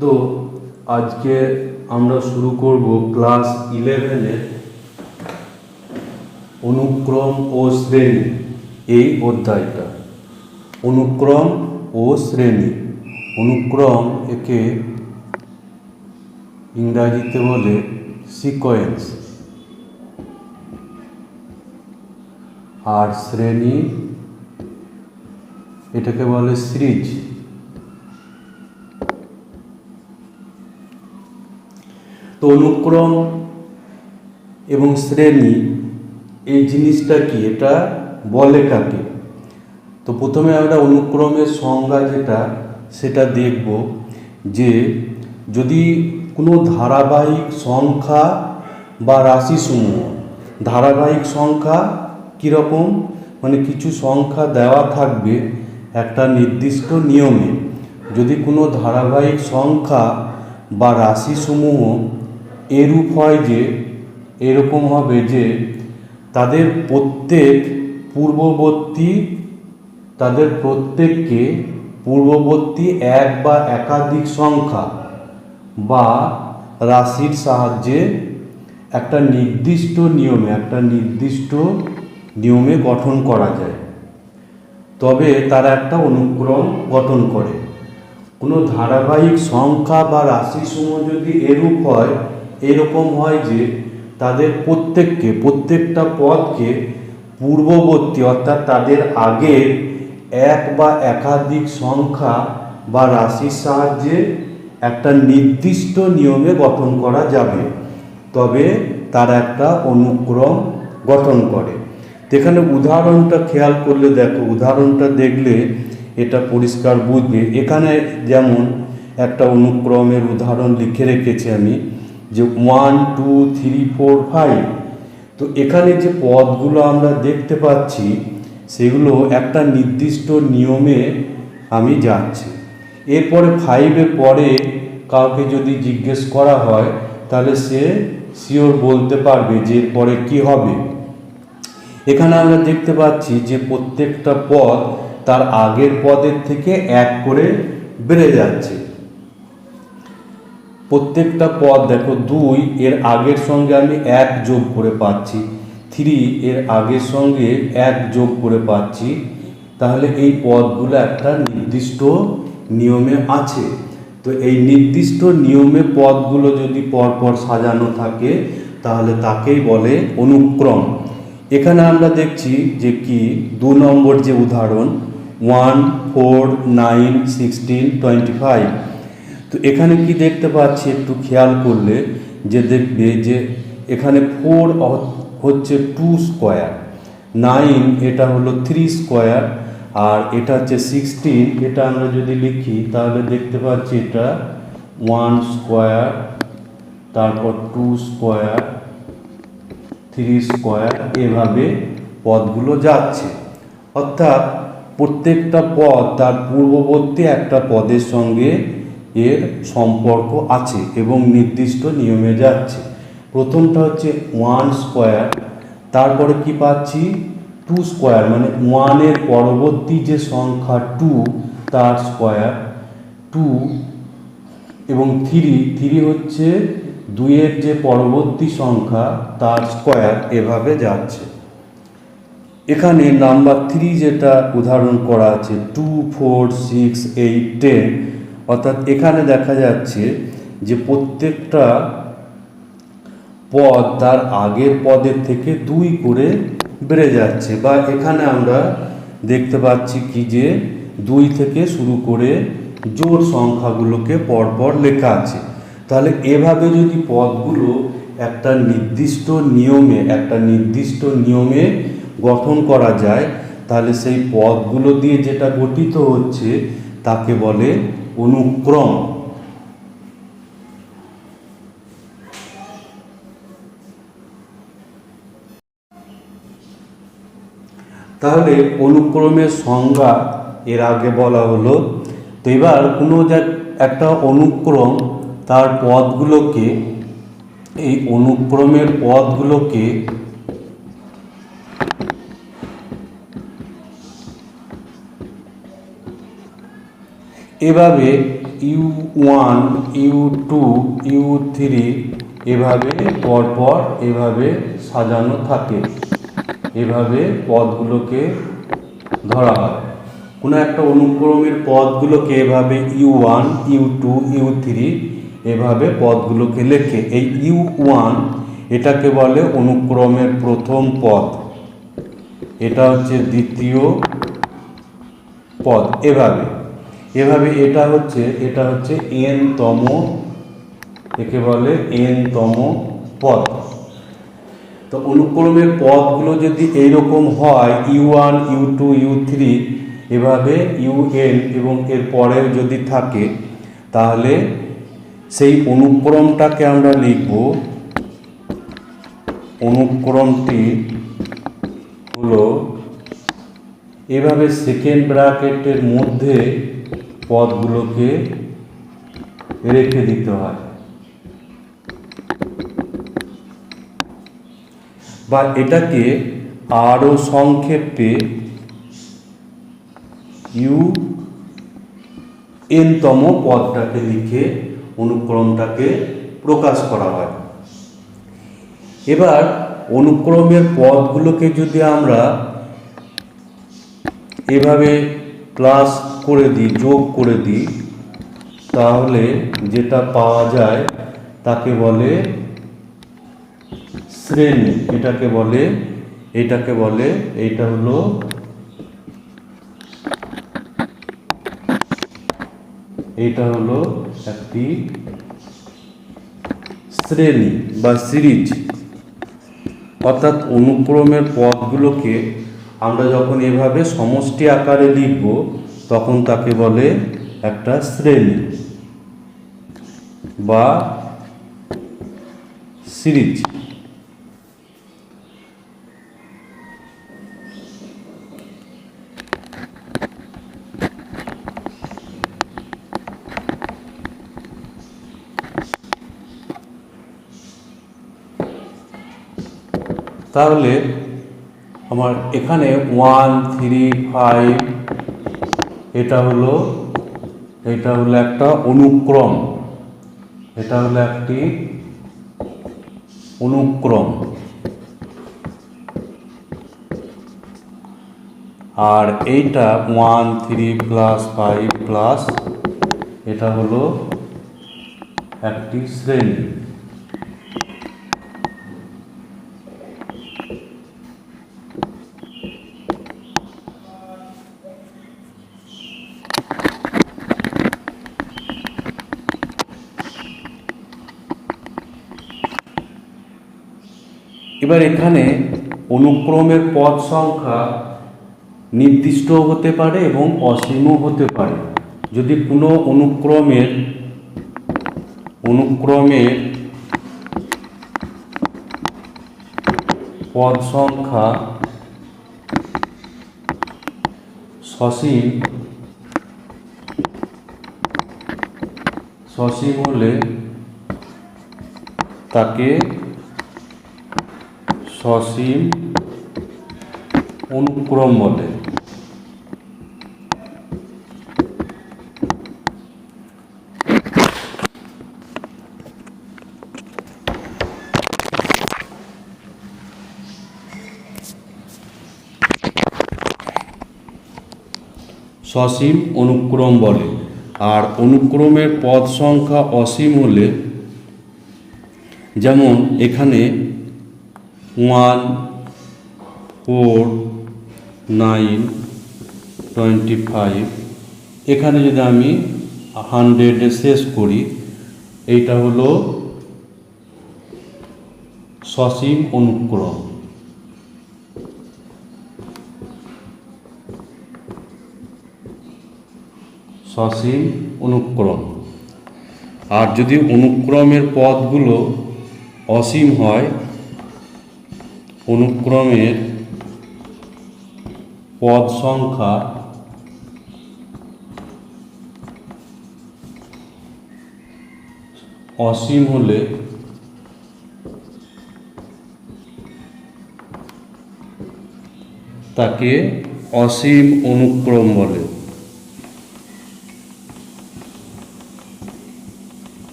তো আজকে আমরা শুরু করব ক্লাস ইলেভেনের অনুক্রম ও শ্রেণি, এই অধ্যায়টা। অনুক্রম ও শ্রেণি। অনুক্রম একে ইংরাজিতে বলে সিকোয়েন্স আর শ্রেণি এটাকে বলে সিরিজ তো অনুক্রম এবং শ্রেণি, এই জিনিসটা কি এটা বলে কাকে? তো প্রথমে আমরা অনুক্রমের সংজ্ঞা যেটা, সেটা দেখব যে যদি কোনো ধারাবাহিক সংখ্যা বা রাশিসমূহ, ধারাবাহিক সংখ্যা কীরকম? মানে কিছু সংখ্যা দেওয়া থাকবে একটা নির্দিষ্ট নিয়মে। যদি কোনো ধারাবাহিক সংখ্যা বা রাশিসমূহ এরূপ হয় যে, এরকম হবে যে, তাদের প্রত্যেক পূর্ববর্তী, তাদের প্রত্যেককে পূর্ববর্তী এক বা একাধিক সংখ্যা বা রাশির সাহায্যে একটা নির্দিষ্ট নিয়মে, একটা নির্দিষ্ট নিয়মে গঠন করা যায়। তবে তারা একটা অনুক্রম গঠন করে। কোনো ধারাবাহিক সংখ্যা বা রাশিসমূহ যদি এরূপ হয় এরকম হয় যে তাদের প্রত্যেককে, প্রত্যেকটা পদকে পূর্ববর্তী, অর্থাৎ তাদের আগের এক বা একাধিক সংখ্যা বা রাশির সাহায্যে একটা নির্দিষ্ট নিয়মে গঠন করা যাবে। তবে তার একটা অনুক্রম গঠন করে। এখানে উদাহরণটা খেয়াল করলে দেখো, উদাহরণটা দেখলে এটা পরিষ্কার বুঝবে। এখানে যেমন একটা অনুক্রমের উদাহরণ লিখে রেখেছি আমি যে one two three four five তো এখানে যে পদগুলো আমরা দেখতে পাচ্ছি, সেগুলো একটা নির্দিষ্ট নিয়মে আমি যাচ্ছি। এরপরে ফাইভের পরে কাউকে যদি জিজ্ঞেস করা হয়, তাহলে সে শিওর বলতে পারবে যে এরপরে কি হবে। এখানে আমরা দেখতে পাচ্ছি যে প্রত্যেকটা পদ তার আগের পদের থেকে এক করে বেড়ে যাচ্ছে। প্রত্যেকটা পদ দেখো, দুই, এর আগের সঙ্গে আমি এক যোগ করে পাচ্ছি। থ্রি, এর আগের সঙ্গে এক যোগ করে পাচ্ছি। তাহলে এই পদগুলো একটা নির্দিষ্ট নিয়মে আছে। তো এই নির্দিষ্ট নিয়মে পদগুলো যদি পরপর সাজানো থাকে, তাহলে তাকেই বলে অনুক্রম। এখানে আমরা দেখছি যে কি? দু নম্বর যে উদাহরণ one four nine sixteen twenty five তো এখানে কি দেখতে পাচ্ছি একটু খেয়াল করলে, যে দেখবে যে এখানে ফোর হচ্ছে টু স্কোয়ার নাইন এটা হলো থ্রি স্কোয়ার আর এটা হচ্ছে সিক্সটিন এটা আমরা যদি লিখি, তাহলে দেখতে পাচ্ছি এটা ওয়ান স্কোয়ার তারপর টু স্কোয়ার থ্রি স্কোয়ার এভাবে পদগুলো যাচ্ছে। অর্থাৎ প্রত্যেকটা পদ তার পূর্ববর্তী একটা পদের সঙ্গে এর সম্পর্ক আছে এবং নির্দিষ্ট নিয়মে যাচ্ছে। প্রথমটা হচ্ছে ওয়ান স্কোয়ার তারপরে কি পাচ্ছি? টু স্কোয়ার মানে ওয়ানের পরবর্তী যে সংখ্যা টু তার স্কোয়ার টু এবং থ্রি থ্রি হচ্ছে দুইয়ের যে পরবর্তী সংখ্যা, তার স্কোয়ার এভাবে যাচ্ছে। এখানে নাম্বার থ্রি যেটা উদাহরণ করা আছে two four six eight ten অর্থাৎ এখানে দেখা যাচ্ছে যে প্রত্যেকটা পদ তার আগের পদের থেকে দুই করে বেড়ে যাচ্ছে বা এখানে আমরা দেখতে পাচ্ছি কি যে দুই থেকে শুরু করে জোর সংখ্যাগুলোকে পরপর লেখা আছে। তাহলে এভাবে যদি পদগুলো একটা নির্দিষ্ট নিয়মে, একটা নির্দিষ্ট নিয়মে গঠন করা যায়, তাহলে সেই পদগুলো দিয়ে যেটা গঠিত হচ্ছে তাকে বলে অনুক্রম। তাহলে অনুক্রমের সংজ্ঞা এর আগে বলা হলো। তো এবার কোনো একটা অনুক্রম তার পদগুলোকে, এই অনুক্রমের পদগুলোকে এভাবে U one, U two, U three এভাবে, পরপর এভাবে সাজানো থাকে। এভাবে পদগুলোকে ধরা হয়। কোনো একটা অনুক্রমের পদগুলোকে এভাবে U one, U two, U three এভাবে পদগুলোকে লেখে। এই ইউ ওয়ান এটাকে বলে অনুক্রমের প্রথম পদ। এটা হচ্ছে দ্বিতীয় পদ। এভাবে এভাবে এটা হচ্ছে এটা হচ্ছে এন তম, একে বলে এন তম পদ। তো অনুক্রমের পদগুলো যদি এইরকম হয় U one U two U three এভাবে ইউ এন এবং এর পরের যদি থাকে, তাহলে সেই অনুক্রমটাকে আমরা লিখব, অনুক্রমটি হলো, এভাবে সেকেন্ড ব্র্যাকেটের মধ্যে পদগুলোকে রেখে দিতে হয়। বা এটাকে আরও সংক্ষেপে ইউ এনতম পদটাকে লিখে অনুক্রমটাকে প্রকাশ করা হয়। এবার অনুক্রমের পদগুলোকে যদি আমরা এভাবে প্লাস করে দিই, যোগ করে দিই, তাহলে যেটা পাওয়া যায় তাকে বলে শ্রেণি। এটাকে বলে এটাকে বলে, এইটা হলো এইটা হলো একটি শ্রেণি বা সিরিজ। অর্থাৎ অনুক্রমের পদগুলোকে আমরা যখন এভাবে সমষ্টি আকারে লিখব তখন তাকে বলে একটা শ্রেণি বা সিরিজ। তাহলে আমার এখানে ওয়ান থ্রি ফাইভ এটা হলো এটা হলো একটা অনুক্রম। এটা হলো একটি অনুক্রম। আর এইটা one three plus five plus এটা হলো একটি শ্রেণি। এবার এখানে অনুক্রমের পদ সংখ্যা নির্দিষ্ট হতে পারে এবং অসীমও হতে পারে। যদি কোনো অনুক্রমের অনুক্রমের পদ সংখ্যা সসীম সসীম হলে তাকে সসীম অনুক্রম বলে? সসীম অনুক্রম বলে। আর অনুক্রমের পদ সংখ্যা অসীম হলে যেমন এখানে one, four, nine, twenty five. এখানে যদি আমি হান্ড্রেডে শেষ করি, এইটা হলো সসীম অনুক্রম। সসীম অনুক্রম। আর যদি অনুক্রমের পদগুলো অসীম হয় অনুক্রমের পদ সংখ্যা অসীম হলে তাকে অসীম অনুক্রম বলে।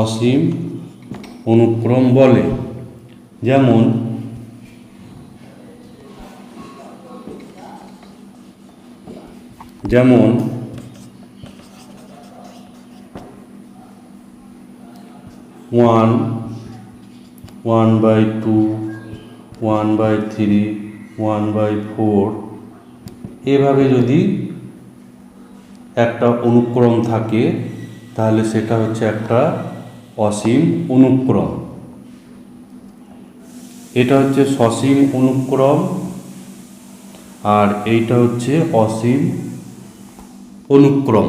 অসীম অনুক্রম বলে। যেমন যেমন one one by two one by three one by four এভাবে যদি একটা অনুক্রম থাকে, তাহলে সেটা হচ্ছে একটা অসীম অনুক্রম। এটা হচ্ছে সসীম অনুক্রম আর এইটা হচ্ছে অসীম অনুক্রম।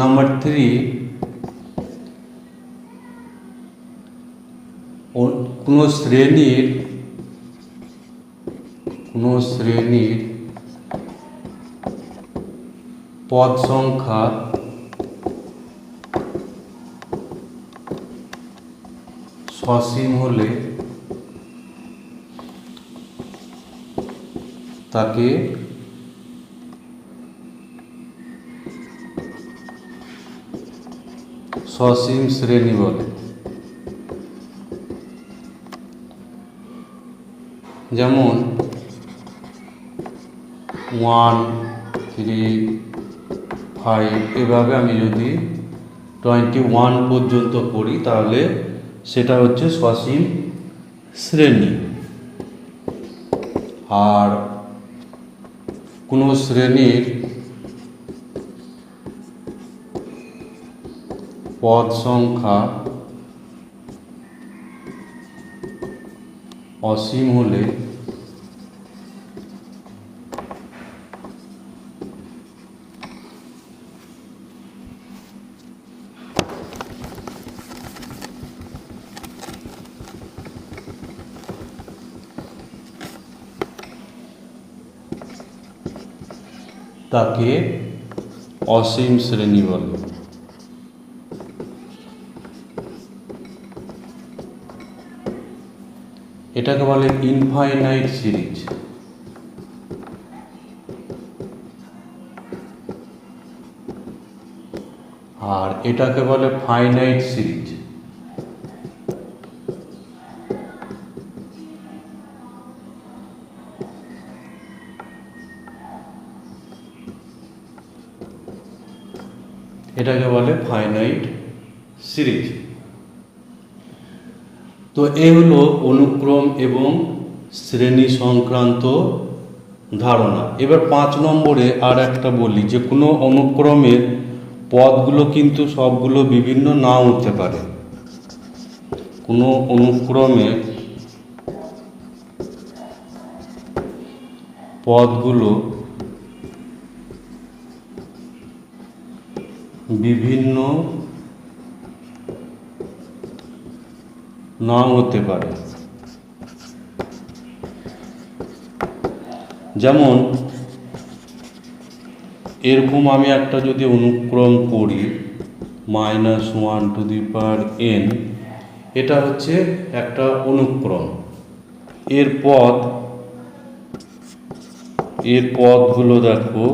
নাম্বার থ্রি কোনো শ্রেণির কোনো শ্রেণির পদ সংখ্যা সসীম হলে তাকে সসীম শ্রেণি বলে যেমন ওয়ান থ্রি ফাইভ এভাবে আমি যদি টোয়েন্টি ওয়ান পর্যন্ত করি তাহলে সেটা হচ্ছে সসীম শ্রেণি। আর কোনো শ্রেণির পদ সংখ্যা অসীম হলে তাকে অসীম শ্রেণি বলে। এটাকে বলে ইনফাইনাইট সিরিজ। আর এটাকে বলে ফাইনাইট সিরিজ। তো এই হলো অনুক্রম এবং শ্রেণি সংক্রান্ত ধারণা। এবার পাঁচ নম্বরে আর একটা বলি, যে কোনো অনুক্রমের পদগুলো কিন্তু সবগুলো বিভিন্ন নাও হতে পারে। কোনো অনুক্রমে পদগুলো বিভিন্ন নাও হতে পারে। যেমন, এরকম আমি একটা যদি অনুক্রম করি minus one to the power N এটা হচ্ছে একটা অনুক্রম। এর পদ, এর পদগুলো দেখো,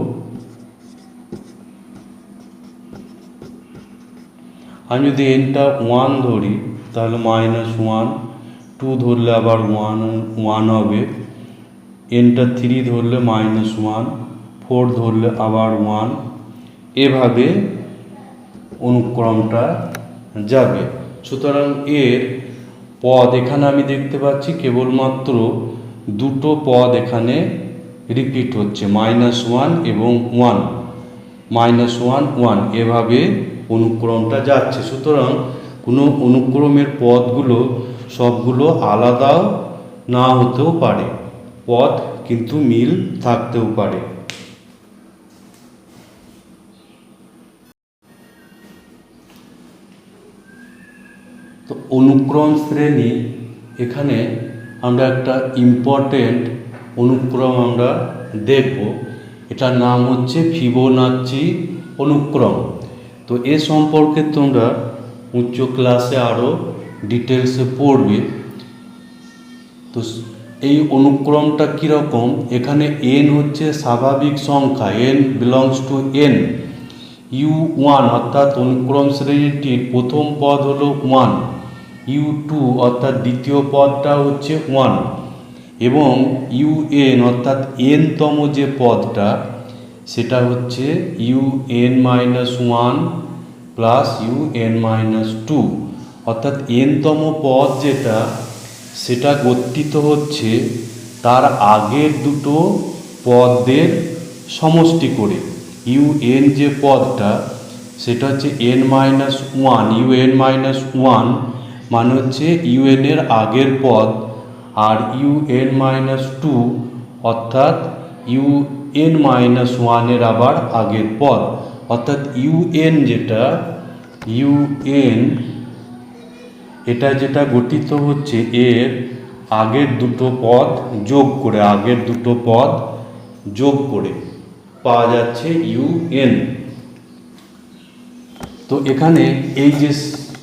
আমি যদি এনটা ওয়ান ধরি তাহলে মাইনাস ওয়ান টু ধরলে আবার ওয়ান ওয়ান হবে। এনটা থ্রি ধরলে মাইনাস ওয়ান ফোর ধরলে আবার ওয়ান এভাবে অনুক্রমটা যাবে। সুতরাং এর পদ এখানে আমি দেখতে পাচ্ছি কেবলমাত্র দুটো পদ এখানে রিপিট হচ্ছে মাইনাস ওয়ান এবং ওয়ান মাইনাস ওয়ান ওয়ান এভাবে অনুক্রমটা যাচ্ছে। সুতরাং কোনো অনুক্রমের পদগুলো সবগুলো আলাদাও না হতেও পারে। পদ কিন্তু মিল থাকতেও পারে। তো অনুক্রম শ্রেণি, এখানে আমরা একটা ইম্পর্টেন্ট অনুক্রম আমরা দেখব। এটার নাম হচ্ছে ফিবোনাচ্চি অনুক্রম। তো এ সম্পর্কে তোমরা উচ্চ ক্লাসে আরও ডিটেলসে পড়বে। তো এই অনুক্রমটা কীরকম? এখানে এন হচ্ছে স্বাভাবিক সংখ্যা N belongs to N U one অর্থাৎ অনুক্রম শ্রেণীটির প্রথম পদ হলো ওয়ান ইউ টু অর্থাৎ দ্বিতীয় পদটা হচ্ছে ওয়ান এবং ইউ এন অর্থাৎ এনতম যে পদটা, সেটা হচ্ছে U N minus one plus U N minus two অর্থাৎ এনতম পদ যেটা, সেটা গঠিত হচ্ছে তার আগের দুটো পদের সমষ্টি করে। ইউ এন যে পদটা, সেটা হচ্ছে N minus one U N minus one মানে হচ্ছে ইউ এন এর আগের পদ। আর ইউ এন মাইনাস টু অর্থাৎ ইউ এন মাইনাস ওয়ানের আবার আগের পদ। অর্থাৎ ইউ এন যেটা ইউ এন এটা যেটা গঠিত হচ্ছে এর আগের দুটো পদ যোগ করে, আগের দুটো পদ যোগ করে। পাওয়া যাচ্ছে ইউ এন তো এখানে এই যে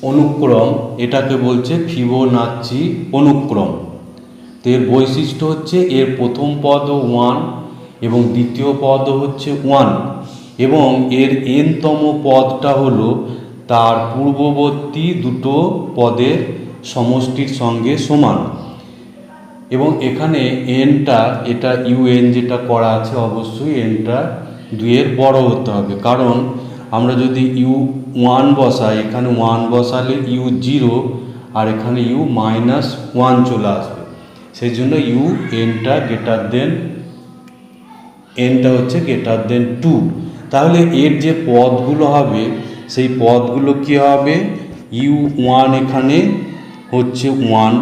অনুক্রম, এটাকে বলছে ফিবোনাচ্চি অনুক্রম। তো এর বৈশিষ্ট্য হচ্ছে এর প্রথম পদও ওয়ান এবং দ্বিতীয় পদও হচ্ছে ওয়ান এবং এর এনতম পদটা হল তার পূর্ববর্তী দুটো পদের সমষ্টির সঙ্গে সমান। এবং এখানে এনটা, এটা ইউএন যেটা করা আছে অবশ্যই এনটা দুইয়ের বড় হতে হবে। কারণ আমরা যদি ইউ ওয়ান বসাই, এখানে ওয়ান বসালে ইউ জিরো আর এখানে ইউ মাইনাস ওয়ান চলে আসবে। সেই জন্য ইউ এনটা গেটার দেন এনটা হচ্ছে গেটার দেন টু তাহলে এর যে পদগুলো হবে, সেই পদগুলো কি হবে? ইউ ওয়ান এখানে হচ্ছে ওয়ান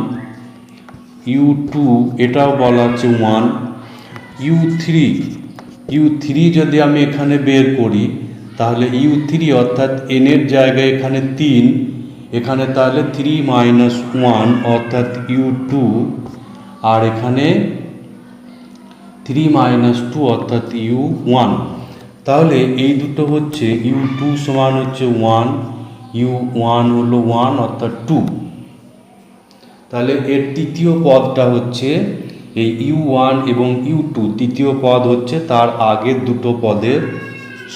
ইউ টু এটাও বলা হচ্ছে one U three U three যদি আমি এখানে বের করি, তাহলে ইউ থ্রি অর্থাৎ এনের জায়গায় এখানে তিন, এখানে তাহলে থ্রি মাইনাস ওয়ান অর্থাৎ ইউ টু আর এখানে থ্রি মাইনাস টু অর্থাৎ ইউ ওয়ান তাহলে এই দুটো হচ্ছে ইউ টু সমান হচ্ছে ওয়ান ইউ ওয়ান হলো ওয়ান অর্থাৎ টু তাহলে এর তৃতীয় পদটা হচ্ছে এই ইউ ওয়ান এবং ইউ টু তৃতীয় পদ হচ্ছে তার আগের দুটো পদের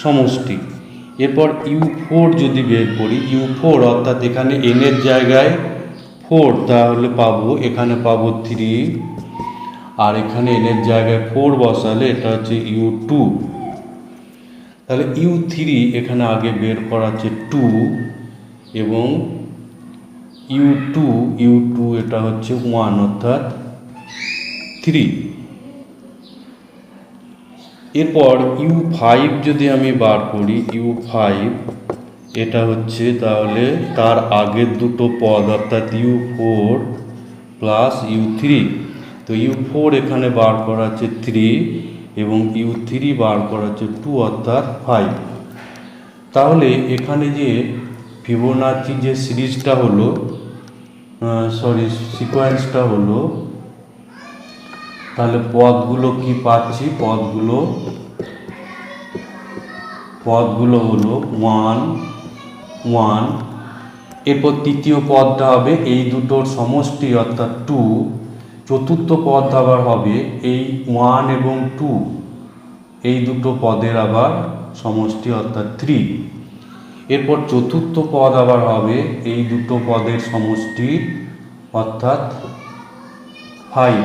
সমষ্টি। এরপর ইউ ফোর যদি বের করি ইউ ফোর অর্থাৎ এখানে এনের জায়গায় ফোর তাহলে পাবো, এখানে পাবো থ্রি আর এখানে এনের জায়গায় ফোর বসালে এটা হচ্ছে ইউ টু তাহলে ইউ থ্রি এখানে আগে বের করা হচ্ছে টু এবং ইউ টু ইউ টু এটা হচ্ছে ওয়ান অর্থাৎ থ্রি এরপর ইউ ফাইভ যদি আমি বার করি ইউ ফাইভ এটা হচ্ছে তাহলে তার আগের দুটো পদ অর্থাৎ U four plus U three তো ইউ ফোর এখানে বার করা হচ্ছে থ্রি এবং ইউ থ্রি বার করা হচ্ছে টু অর্থাৎ ফাইভ। তাহলে এখানে যে ফিবোনাচি যে সিরিজটা হলো সরি সিকোয়েন্সটা হলো, তাহলে পদগুলো কি পাচ্ছি? পদগুলো পদগুলো হলো ওয়ান ওয়ান এরপর তৃতীয় পদটা হবে এই দুটোর সমষ্টি অর্থাৎ টু চতুর্থ পদ আবার হবে এই ওয়ান এবং টু এই দুটো পদের আবার সমষ্টি অর্থাৎ থ্রি এরপর চতুর্থ পদ আবার হবে এই দুটো পদের সমষ্টি অর্থাৎ ফাইভ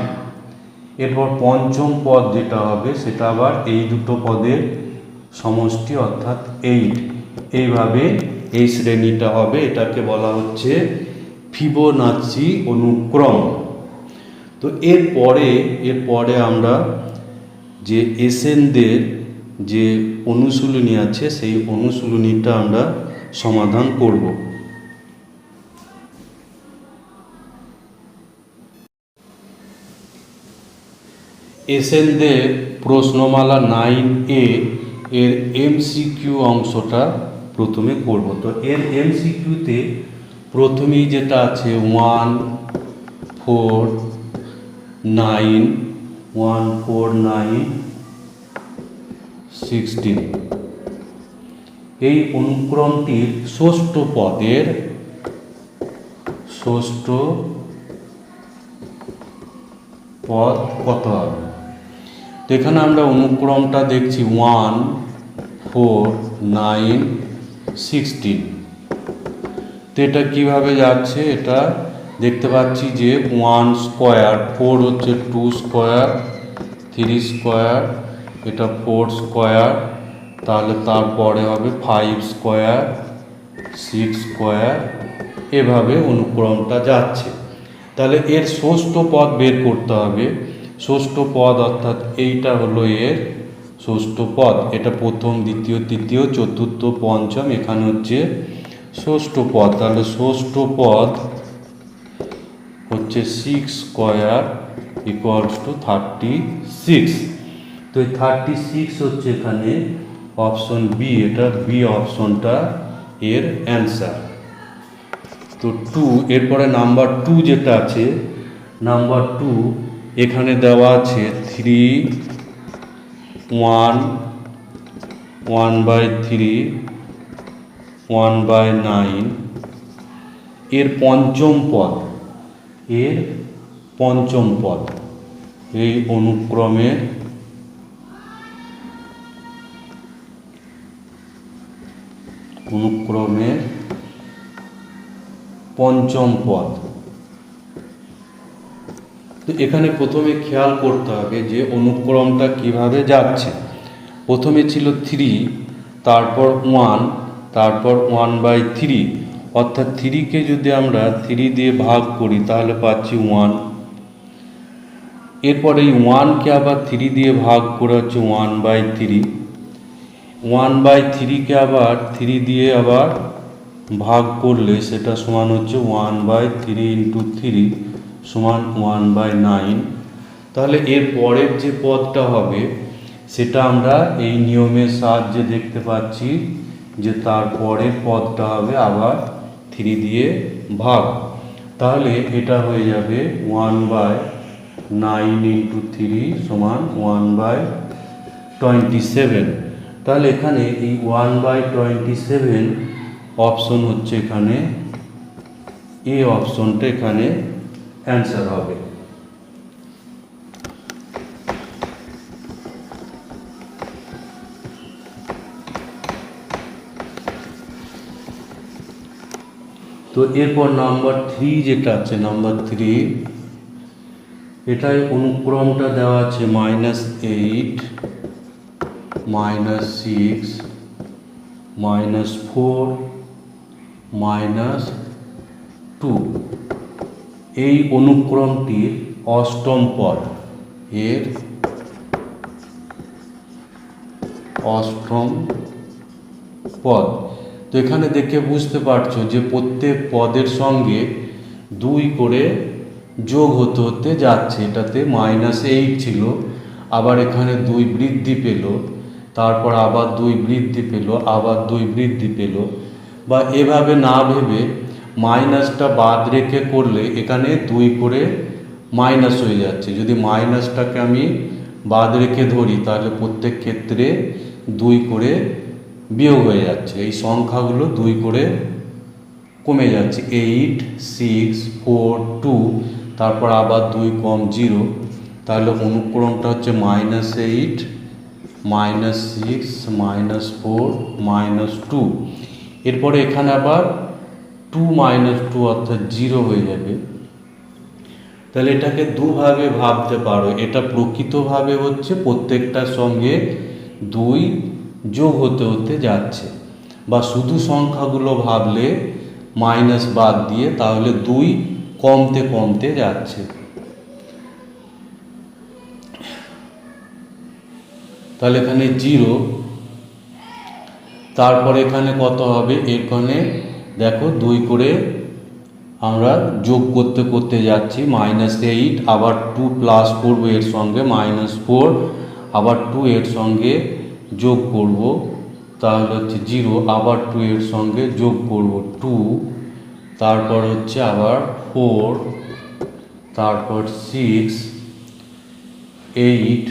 এরপর পঞ্চম পদ যেটা হবে সেটা আবার এই দুটো পদের সমষ্টি অর্থাৎ এইট এইভাবে এই শ্রেণীটা হবে। এটাকে বলা হচ্ছে ফিবোনাচি অনুক্রম। তো এরপরে এরপরে আমরা যে এসেনদের যে অনুশীলনী আছে, সেই অনুশীলনীটা আমরা সমাধান করব। এসেনদের প্রশ্নমালা নাইন এ এর এমসিকিউ অংশটা প্রথমে করব। তো এর এমসিকিউতে প্রথমেই যেটা আছে, one, four nine one four nine sixteen. এই অনুক্রমটির ষষ্ঠ পদের ষষ্ঠ পদ কত হবে? এখানে আমরা অনুক্রমটা দেখছি ওয়ান ফোর নাইন সিক্সটিন। তো এটা কীভাবে যাচ্ছে? এটা দেখতে পাচ্ছি যে ওয়ান স্কোয়ার ফোর হচ্ছে টু স্কোয়ার থ্রি স্কোয়ার এটা ফোর স্কোয়ার তাহলে তারপরে হবে ফাইভ স্কোয়ার সিক্স স্কোয়ার এভাবে অনুক্রমটা যাচ্ছে। তাহলে এর ষষ্ঠ পদ বের করতে হবে। ষষ্ঠ পদ অর্থাৎ এইটা হলো এর ষষ্ঠ পদ। এটা প্রথম, দ্বিতীয়, তৃতীয়, চতুর্থ, পঞ্চম, এখানে হচ্ছে ষষ্ঠ পদ। তাহলে ষষ্ঠ পদ হচ্ছে six square equals to thirty six তো এই থার্টি সিক্স হচ্ছে এখানে অপশন বি এটা বি অপশনটা এর অ্যান্সার তো টু এরপরে নাম্বার টু যেটা আছে নাম্বার টু এখানে দেওয়া আছে three one one by three one by nine এর পঞ্চম পদ। এর পঞ্চম পদ। এই অনুক্রমের অনুক্রমের পঞ্চম পদ। তো এখানে প্রথমে খেয়াল করতে হবে যে অনুক্রমটা কীভাবে যাচ্ছে। প্রথমে ছিল থ্রি তারপর ওয়ান তারপর ওয়ান বাই থ্রি অর্থাৎ থ্রিকে যদি আমরা থ্রি দিয়ে ভাগ করি, তাহলে পাচ্ছি ওয়ান এরপর এই ওয়ানকে আবার থ্রি দিয়ে ভাগ করে হচ্ছে one by three one by থ্রিকে আবার থ্রি দিয়ে আবার ভাগ করলে সেটা সমান হচ্ছে one by three into three সমান ওয়ান বাই নাইন তাহলে এর পরের যে পদটা হবে, সেটা আমরা এই নিয়মের সাহায্যে দেখতে পাচ্ছি যে তার পরের পদটা হবে আবার থ্রি দিয়ে ভাগ। তাহলে এটা হয়ে যাবে one by nine into three সমান ওয়ান বাই টোয়েন্টি সেভেন তাহলে এখানে এই one by twenty seven option হচ্ছে এখানে এ অপশনটা এখানে অ্যান্সার হবে। তো এরপর নাম্বার থ্রি যেটা আছে নাম্বার থ্রি এটায় অনুক্রমটা দেওয়া আছে minus eight minus six minus four minus two এই অনুক্রমটির অষ্টম পদ। এর অষ্টম পদ। তো এখানে দেখে বুঝতে পারছ যে প্রত্যেক পদের সঙ্গে দুই করে যোগ হতে হতে যাচ্ছে। এটাতে মাইনাস এইট ছিল, আবার এখানে দুই বৃদ্ধি পেল, তারপর আবার দুই বৃদ্ধি পেল, আবার দুই বৃদ্ধি পেল। বা এভাবে না ভেবে মাইনাসটা বাদ রেখে করলে এখানে দুই করে মাইনাস হয়ে যাচ্ছে। যদি মাইনাসটাকে আমি বাদ রেখে ধরি, তাহলে প্রত্যেক ক্ষেত্রে দুই করে বিয়োগ হয়ে যাচ্ছে। এই সংখ্যাগুলো দুই করে কমে যাচ্ছে। এইট সিক্স ফোর টু তারপর আবার দুই কম জিরো তাহলে অনুক্রমটা হচ্ছে minus eight minus six minus four minus two এরপরে এখানে আবার টু মাইনাস টু অর্থাৎ জিরো হয়ে যাবে। তাহলে এটাকে দুভাবে ভাবতে পারো। এটা প্রকৃতভাবে হচ্ছে প্রত্যেকটার সঙ্গে দুই যোগ হতে হতে যাচ্ছে। বা শুধু সংখ্যাগুলো ভাবলে মাইনাস বাদ দিয়ে তাহলে দুই কমতে কমতে যাচ্ছে। তাহলে এখানে জিরো তারপর এখানে কত হবে? এখানে দেখো দুই করে আমরা যোগ করতে করতে যাচ্ছি মাইনাস এইট আবার টু প্লাস করব এর সঙ্গে মাইনাস ফোর আবার টু এর সঙ্গে যোগ করব, তাহলে হচ্ছে জিরো, আবার টু এর সঙ্গে যোগ করব টু তারপর হচ্ছে আবার ফোর তারপর সিক্স এইট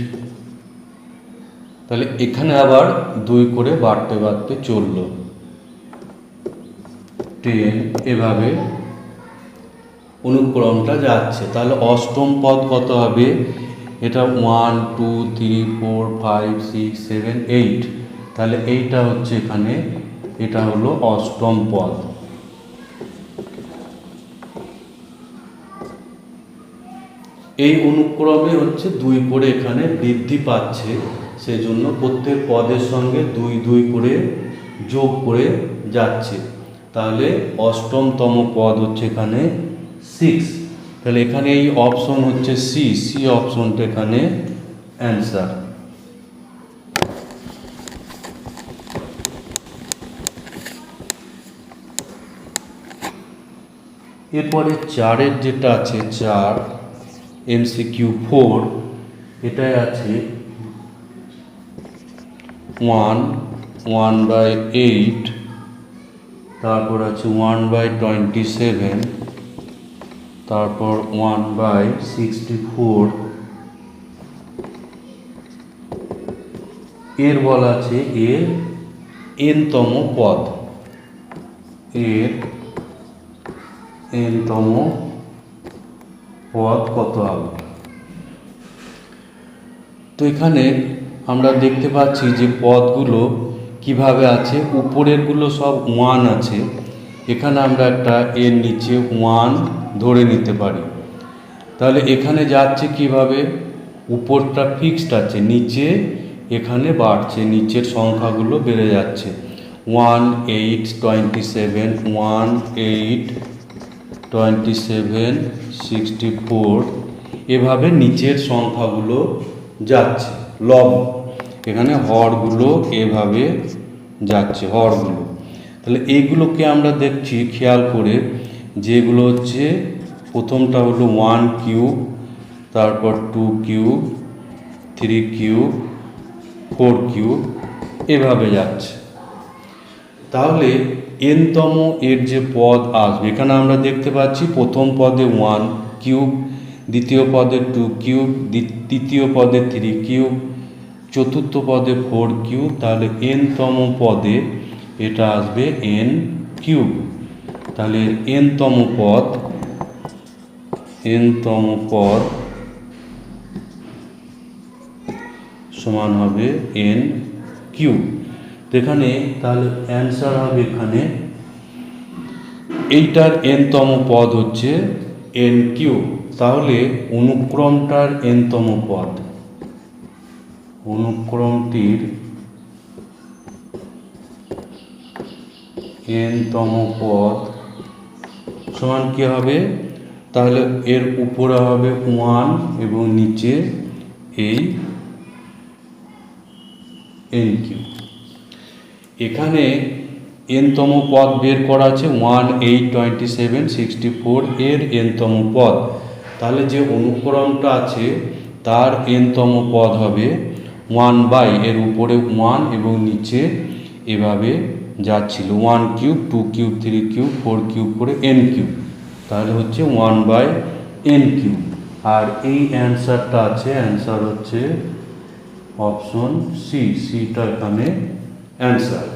তাহলে এখানে আবার দুই করে বাড়তে বাড়তে চলল। টেন এভাবে অনুক্রমটা যাচ্ছে। তাহলে অষ্টম পদ কত হবে? এটা one two three four five six seven eight তাহলে এইটা হচ্ছে এখানে, এটা হলো অষ্টম পদ। এই অনুক্রমে হচ্ছে দুই করে এখানে বৃদ্ধি পাচ্ছে, সেজন্য প্রত্যেক পদের সঙ্গে দুই দুই করে যোগ করে যাচ্ছে। তাহলে অষ্টমতম পদ হচ্ছে এখানে সিক্স তাহলে এখানে এই অপশন হচ্ছে সি সি অপশনটা এখানে অ্যান্সার এরপরে চারের যেটা আছে, চার এমসিকিউ ফোর এটাই আছে ওয়ান ওয়ান বাই এইট তারপর আছে ওয়ান বাই টোয়েন্টি সেভেন তারপর ওয়ান বাই সিক্সটি ফোর এর বলা আছে এর এনতম পদ। এর এনতম পদ কত হবে? তো এখানে আমরা দেখতে পাচ্ছি যে পদগুলো কীভাবে আছে, উপরেরগুলো সব ওয়ান আছে। এখানে আমরা একটা এর নিচে ওয়ান ধরে নিতে পারি। তাহলে এখানে যাচ্ছে কীভাবে? উপরটা ফিক্সড আছে, নিচে এখানে বাড়ছে, নিচের সংখ্যাগুলো বেড়ে যাচ্ছে। One eight twenty seven one eight twenty seven sixty four এভাবে নিচের সংখ্যাগুলো যাচ্ছে লব এখানে হরগুলো এভাবে যাচ্ছে, হরগুলো। তাহলে এইগুলোকে আমরা দেখছি, খেয়াল করে যেগুলো হচ্ছে প্রথমটা হলো ওয়ান কিউব তারপর two cube three cube four cube এভাবে যাচ্ছে। তাহলে এনতম এর যে পদ আসবে, এখানে আমরা দেখতে পাচ্ছি প্রথম পদে ওয়ান কিউব দ্বিতীয় পদে টু কিউব তৃতীয় পদে থ্রি কিউব চতুর্থ পদে ফোর কিউব তাহলে এনতম পদে এটা আসবে এন কিউব তাহলে এনতম পদ এনতম পদ সমান হবে এন কিউ। এখানে তাহলে অ্যান্সার হবে এখানে। এইটার এনতম পদ হচ্ছে এন কিউ। তাহলে অনুক্রমটার এনতম পদ, অনুক্রমটির এনতম পদ সমান কি হবে? তাহলে এর উপরে হবে ওয়ান এবং নিচে এই এন কিউ এখানে এনতম পদ বের করা আছে one eight twenty seven sixty four এর এনতম পদ। তাহলে যে অনুক্রমটা আছে, তার এনতম পদ হবে ওয়ান বাই এর উপরে ওয়ান এবং নিচে এভাবে যাচ্ছিল one cube two cube three cube four cube করে এন কিউব তাহলে হচ্ছে ওয়ান বাই এন কিউব আর এই অ্যান্সারটা আছে অ্যান্সার হচ্ছে অপশন সি সিটা এখানে অ্যান্সার